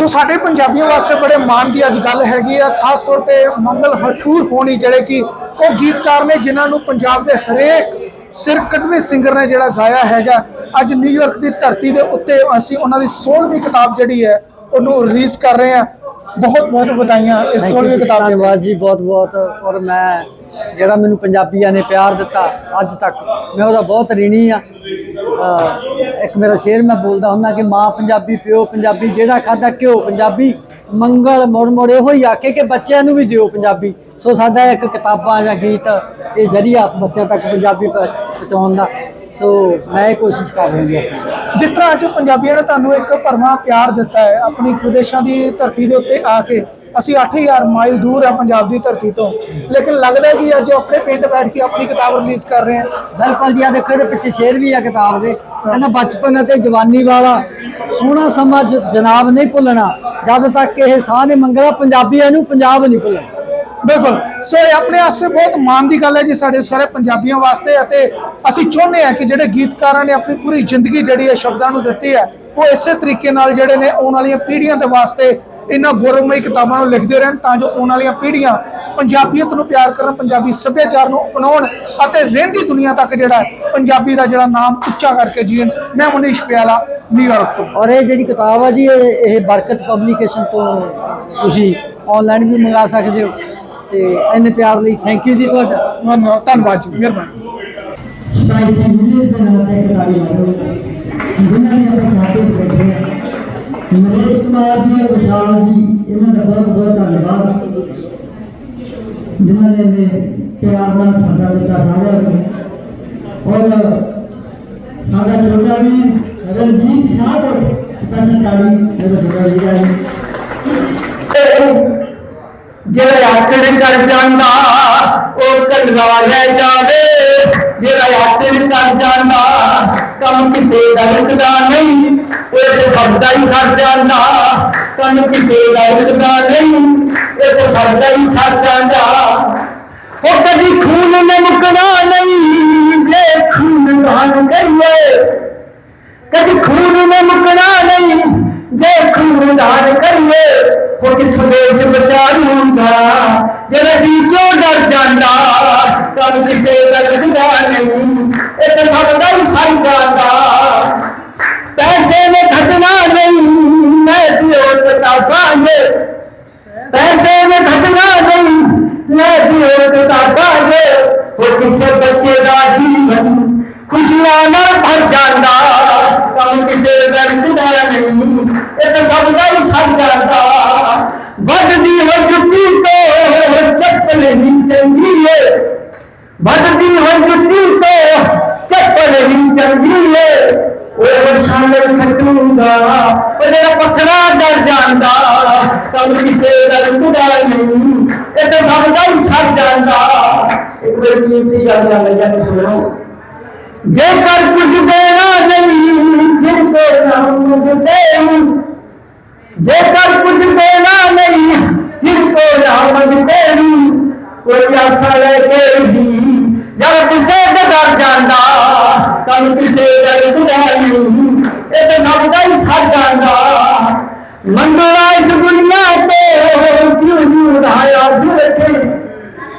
ਸੋ ਸਾਡੇ ਪੰਜਾਬੀਆਂ ਵਾਸਤੇ ਬੜੇ ਮਾਣ ਦੀ ਅੱਜ ਗੱਲ ਹੈਗੀ ਆ ਖਾਸ ਤੌਰ ਤੇ ਮੰਗਲ ਹਠੂਰ ਹੋਣੀ ਜਿਹੜੇ ਕਿ ਉਹ ਗੀਤਕਾਰ ਨੇ ਜਿਨ੍ਹਾਂ ਨੂੰ ਪੰਜਾਬ ਦੇ ਹਰੇਕ ਸਿਰ ਕੱਢਵੇਂ ਸਿੰਗਰ ਨੇ ਜਿਹੜਾ ਗਾਇਆ ਹੈਗਾ। ਅੱਜ ਨਿਊਯਾਰਕ ਦੀ ਧਰਤੀ ਦੇ ਉੱਤੇ ਅਸੀਂ ਉਹਨਾਂ ਦੀ 16ਵੀਂ ਕਿਤਾਬ ਜਿਹੜੀ ਹੈ ਉਹਨੂੰ ਰਿਲੀਜ਼ ਕਰ ਰਹੇ ਹਾਂ। ਬਹੁਤ ਬਹੁਤ ਵਧਾਈਆਂ ਇਸ 16ਵੀਂ ਕਿਤਾਬ ਦੇ। ਧੰਨਵਾਦ ਜੀ ਬਹੁਤ ਬਹੁਤ। ਔਰ ਮੈਂ ਜਿਹੜਾ ਮੈਨੂੰ ਪੰਜਾਬੀਆਂ ਨੇ ਪਿਆਰ ਦਿੱਤਾ ਅੱਜ ਤੱਕ ਮੈਂ ਉਹਦਾ ਬਹੁਤ ঋਣੀ ਆ ਇੱਕ ਮੇਰਾ ਸ਼ੇਰ ਮੈਂ ਬੋਲਦਾ ਹੁੰਦਾ ਕਿ ਮਾਂ ਪੰਜਾਬੀ ਪਿਓ ਪੰਜਾਬੀ ਜਿਹੜਾ ਖਾਦਾ ਘਿਓ ਪੰਜਾਬੀ ਮੰਗਲ ਮੋੜ ਮੋੜ ਇਹੋ ਹੀ ਆਖੇ ਕਿ ਬੱਚਿਆਂ ਨੂੰ ਵੀ ਦਿਓ ਪੰਜਾਬੀ। ਸੋ ਸਾਡਾ ਇੱਕ ਕਿਤਾਬਾਂ ਜਾਂ ਗੀਤ ਇਹ ਜ਼ਰੀਆ ਬੱਚਿਆਂ ਤੱਕ ਪੰਜਾਬੀ ਪਹੁੰਚਾਉਣ ਦਾ। ਸੋ ਮੈਂ ਇਹ ਕੋਸ਼ਿਸ਼ ਕਰ ਰਹੀ ਹਾਂ। ਜਿਸ ਤਰ੍ਹਾਂ ਅੱਜ ਪੰਜਾਬੀਆਂ ਨੇ ਤੁਹਾਨੂੰ ਇੱਕ ਭਰਵਾਂ ਪਿਆਰ ਦਿੱਤਾ ਹੈ ਆਪਣੀ ਵਿਦੇਸ਼ਾਂ ਦੀ ਧਰਤੀ ਦੇ ਉੱਤੇ ਆ ਕੇ ਅਸੀਂ 8000 ਮਾਈਲ ਦੂਰ ਆ ਪੰਜਾਬ ਦੀ ਧਰਤੀ ਤੋਂ। ਲੇਕਿਨ ਲੱਗਦਾ ਕਿ ਅੱਜ ਆਪਣੇ ਪਿੰਡ ਬੈਠ ਕੇ ਆਪਣੀ ਕਿਤਾਬ ਰਿਲੀਜ਼ ਕਰ ਰਹੇ ਹਾਂ ਬਿਲਕੁਲ ਜੀ ਆ ਦੇਖੋ ਇਹਦੇ ਪਿੱਛੇ ਸ਼ੇਰ ਵੀ ਆ ਕਿਤਾਬ ਦੇ। ਕਹਿੰਦਾ ਬਚਪਨ ਅਤੇ ਜਵਾਨੀ ਵਾਲਾ ਸੋਹਣਾ ਸਮਾਂ ਜਨਾਬ ਨਹੀਂ ਭੁੱਲਣਾ, ਜਦ ਤੱਕ ਇਹ ਸਾਹ ਨੇ ਮੰਗਣਾ ਪੰਜਾਬੀਆਂ ਨੂੰ ਪੰਜਾਬ ਨਹੀਂ ਭੁੱਲਣਾ। ਬਿਲਕੁਲ। ਸੋ ਇਹ ਆਪਣੇ ਵਾਸਤੇ ਬਹੁਤ ਮਾਣ ਦੀ ਗੱਲ ਹੈ ਜੀ ਸਾਡੇ ਸਾਰੇ ਪੰਜਾਬੀਆਂ ਵਾਸਤੇ ਅਤੇ ਅਸੀਂ ਚਾਹੁੰਦੇ ਹਾਂ ਕਿ ਜਿਹੜੇ ਗੀਤਕਾਰਾਂ ਨੇ ਆਪਣੀ ਪੂਰੀ ਜ਼ਿੰਦਗੀ ਜਿਹੜੀ ਹੈ ਸ਼ਬਦਾਂ ਨੂੰ ਦਿੱਤੀ ਹੈ, ਉਹ ਇਸੇ ਤਰੀਕੇ ਨਾਲ ਜਿਹੜੇ ਨੇ ਆਉਣ ਵਾਲੀਆਂ ਪੀੜ੍ਹੀਆਂ ਦੇ ਵਾਸਤੇ ਇਹਨਾਂ ਗੌਰਵਮਈ ਕਿਤਾਬਾਂ ਨੂੰ ਲਿਖਦੇ ਰਹਿਣ ਤਾਂ ਜੋ ਆਉਣ ਵਾਲੀਆਂ ਪੀੜ੍ਹੀਆਂ ਪੰਜਾਬੀਅਤ ਨੂੰ ਪਿਆਰ ਕਰਨ ਪੰਜਾਬੀ ਸੱਭਿਆਚਾਰ ਨੂੰ ਅਪਣਾਉਣ ਅਤੇ ਰਹਿੰਦੀ ਦੁਨੀਆ ਤੱਕ ਜਿਹੜਾ ਹੈ, ਪੰਜਾਬੀ ਦਾ ਜਿਹੜਾ ਨਾਮ ਉੱਚਾ ਕਰਕੇ ਜੀਣ। ਮੈਂ ਮਨੀਸ਼ ਪਿਆਲਾ ਨਿਊਯਾਰਕ ਤੋਂ। ਔਰ ਇਹ ਜਿਹੜੀ ਕਿਤਾਬ ਆ ਜੀ ਇਹ ਇਹ ਬਰਕਤ ਪਬਲੀਕੇਸ਼ਨ ਤੋਂ ਤੁਸੀਂ ਆਨਲਾਈਨ ਵੀ ਮੰਗਾ ਸਕਦੇ ਹੋ। ਤੇ ਇੰਨੇ ਪਿਆਰ ਲਈ ਥੈਂਕ ਯੂ ਜੀ ਤੁਹਾਡਾ। ਧੰਨਵਾਦ ਜੀ ਮਿਹਰਬਾਨੀ। ਸਪਾਈ ਸੰਗੀਤ ਦੇ ਨਾਲ ਤੇ ਕਿਤਾਬੀ ਲਾਓ ਜਿਨ੍ਹਾਂ ਨੇ ਆਪਣੇ ਸਾਥੀ ਬੈਠੇ ਆ ਨਰੇਸ਼ ਕੁਮਾਰ ਜੀ ਔਰ ਵਿਸ਼ਾਲ ਜੀ ਇਹਨਾਂ ਦਾ ਬਹੁਤ ਬਹੁਤ ਧੰਨਵਾਦ। ਜਿਨ੍ਹਾਂ ਨੇ ਇੰਨੇ ਪਿਆਰ ਨਾਲ ਸਾਡਾ ਦਿੱਤਾ ਸਾਰਿਆਂ ਨੂੰ ਔਰ ਸਾਡਾ ਛੋਟਾ ਵੀ ਰਣਜੀਤ ਸ਼ਾਹ ਤੋਂ ਸਪੈਸ਼ਲ ਤਾਲੀ ਮੇਰਾ ਛੋਟਾ ਵੀਰ ਹੈ ਜਿਹੜਾ ਆਕੜ ਕਰ ਜਾਂਦਾ, ਉਹ ਕੱਲਾ ਰਹਿ ਜਾਵੇ। ਜਿਹੜਾ ਆਕੜ ਕਰ ਜਾਂਦਾ, ਕੰਮ ਕਿਸੇ ਦਾ ਰੁਕਦਾ ਨਹੀਂ। ਇਹ ਤੇ ਸਭ ਦਾ ਹੀ ਸਰ ਜਾਂਦਾ, ਕੰਮ ਕਿਸੇ ਦਾ ਰੁਕਦਾ ਨਹੀਂ। ਇਹ ਤੇ ਸਭ ਦਾ ਹੀ ਸਰ ਜਾਂਦਾ। ਉਹ ਕਦੀ ਖੂਨ ਨੇ ਮੁਕਦਾ ਨਹੀਂ, ਜੇ ਖੂਨ ਦਾਨ ਕਰੀਏ ਕਦੀ ਖੂਨ ਨੇ ਮੁਕਣਾ ਨਹੀਂ, ਜੇ ਖੂਨ ਦਾਨ ਕਰੀਏ ਉਹ ਕਿੱਥੋਂ ਦੇਸ਼ ਬਚਾਉਂਦਾ ਜਿਹੜਾ ਦੀ ਕਿਉਂ ਡਰ ਜਾਂਦਾ ਕੰਮ ਕਿਸੇ ਦਾ ਲੱਗਦਾ ਨਹੀਂ। ਇਹ ਤਾਂ ਸਭ ਦਾ ਹੀ ਸਰ ਜਾਂਦਾ ਪੈਸੇ ਨੇ ਘਟਣਾ ਨਹੀਂ, ਮੈਂ ਦਿਓ ਕਿਤਾਬਾਂਗੇ ਪੈਸੇ ਨੇ। ਘਟਣਾ ਨਹੀਂ ਮੈਂ ਦਿਓ ਕਿਤਾਬਾਂਗੇ ਉਹ ਕਿਸੇ ਬੱਚੇ ਦਾ ਜੀਵਨ ਖੁਸ਼ੀਆਂ ਨਾਲ ਭਰ ਜਾਂਦਾ ਕੰਮ ਕਿਸੇ ਦਰਦ ਦਾ ਨਹੀਂ ਇਹ ਤਾਂ ਸਭ ਦਾ ਹੀ ਸਰ ਜਾਂਦਾ ਵੱਡਦੀ ਹੋ ਜੁੱਤੀ ਤੋਂ ਚੱਪਲ ਨਹੀਂ ਚੰਗੀ ਏ ਵੱਡਦੀ ਹੋ ਜੁੱਤੀ ਤੋਂ ਚੱਪਲ ਨਹੀਂ ਚੰਗੀ ਏ ਉਹ ਸ਼ਾਨਲ ਖਟੂਗਾ ਉਹ ਜਿਹੜਾ ਪੱਥਰਾ ਡਰ ਜਾਂਦਾ ਕੰਮ ਕਿਸੇ ਦਰਦ ਦਾ ਨਹੀਂ ਇਹ ਤਾਂ ਸਭ ਜਾਂਦਾ। ਇੱਕ ਵਾਰ ਕੀਮਤੀ ਗੱਲ ਲੱਗ ਜਾਂਦੀ ਸੁਣੋ। ਜੇਕਰ ਕੁਝ ਦੇਣਾ ਨਹੀਂ, ਫਿਰ ਕੋ ਨਾਮ ਜੇਕਰ ਕੁਝ ਦੇਣਾ ਨਹੀਂ, ਫਿਰ ਕੋ ਨਾਮ ਦੇ ਕੋਈ ਆਸਾ ਲੈ ਕੇ ਵੀ ਜਦ ਕਿਸੇ ਦੇ ਡਰ ਜਾਂਦਾ ਕੱਲ ਕਿਸੇ ਦਾ ਡੁੱਬਦਾ ਨਹੀਂ। ਇਹ ਤਾਂ ਸਭ ਦਾ ਹੀ ਸਰ ਜਾਂਦਾ।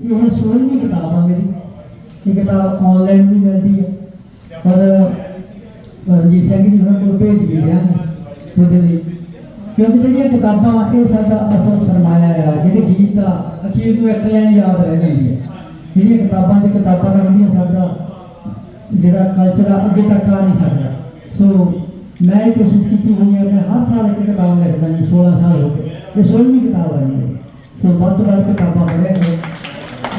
ਇਹ 16ਵੀਂ ਕਿਤਾਬ ਆ ਮੇਰੀ। ਇਹ ਕਿਤਾਬ ਆਨਲਾਈਨ ਵੀ ਮਿਲਦੀ ਹੈ ਪਰ ਰਣਜੀਤ ਸਿੰਘ ਜੀ ਉਹਨਾਂ ਕੋਲ ਭੇਜ ਵੀ ਰਿਹਾ ਤੁਹਾਡੇ ਲਈ। ਕਿਉਂਕਿ ਜਿਹੜੀਆਂ ਕਿਤਾਬਾਂ ਇਹ ਸਾਡਾ ਅਸਲ ਸਰਮਾਇਆ ਹੈ ਜਿਹੜੇ ਗੀਤ ਆ ਅਖੀਰ ਨੂੰ ਇੱਕ ਲੈਣ ਯਾਦ ਰਹਿ ਜਾਂਦੀ ਹੈ ਜਿਹੜੀਆਂ ਕਿਤਾਬਾਂ ਤੇ ਕਿਤਾਬਾਂ ਰਹਿੰਦੀਆਂ ਸਾਡਾ ਜਿਹੜਾ ਕਲਚਰ ਆ, ਅੱਗੇ ਤੱਕ ਆ ਨਹੀਂ ਸਕਦਾ। ਸੋ ਮੈਂ ਇਹ ਕੋਸ਼ਿਸ਼ ਕੀਤੀ ਹੋਈ ਹੈ ਮੈਂ ਹਰ ਸਾਲ ਇੱਕ ਕਿਤਾਬ ਲਿਖਦਾ ਜੀ 16 ਸਾਲ ਹੋ ਗਏ। ਇਹ 16ਵੀਂ ਕਿਤਾਬ ਆ ਜੀ। ਸੋ ਵੱਧ ਤੋਂ ਵੱਧ ਕਿਤਾਬਾਂ ਪੜ੍ਹਿਆ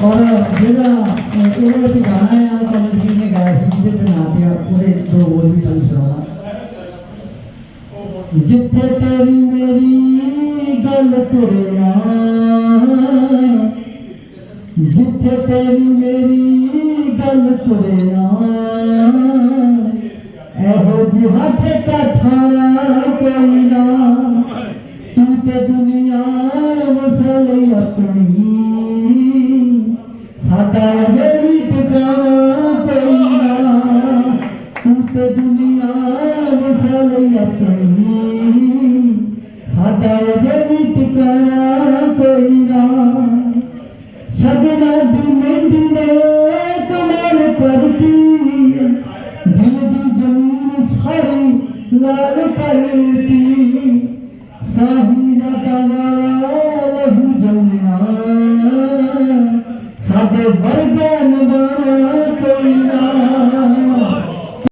ਔਰ ਜਿਹੜਾ ਅਹ, ਵਿੱਚ ਗਾਣਾ ਹੈ ਉਹ ਕਮਲ ਜੀ ਨੇ ਗਾਇਆ ਸੀ ਜਿਹਦੇ ਤੇ ਨਾਂ ਤੇ ਉਹਦੇ ਦੋ ਬੋਲ ਵੀ ਤੁਹਾਨੂੰ ਸੁਣਾਉਣਾ ਜਿੱਥੇ ਤੇਰੀ ਮੇਰੀ ਗੱਲ ਤੁਰਿਆ ਜਿੱਥੇ ਤੇਰੀ ਮੇਰੀ ਗੱਲ ਤੁਰਿਆ ਇਹੋ ਜਿਹਾ ਠੇਕਾ ਠਾਣਾ ਕੋਈ ਨਾ ਤੂੰ ਤੇ ਦੁਨੀਆ ਵਸਲੇ ਆਪਣੀ। ਕੋਈ ਨਾ ਸ਼ਗਨਾ ਦੀ ਮਹਿੰਦੀ ਨੇ ਕਮਾਲ ਕਰਤੀ ਦਿਲ ਦੀ ਜ਼ਮੀਨ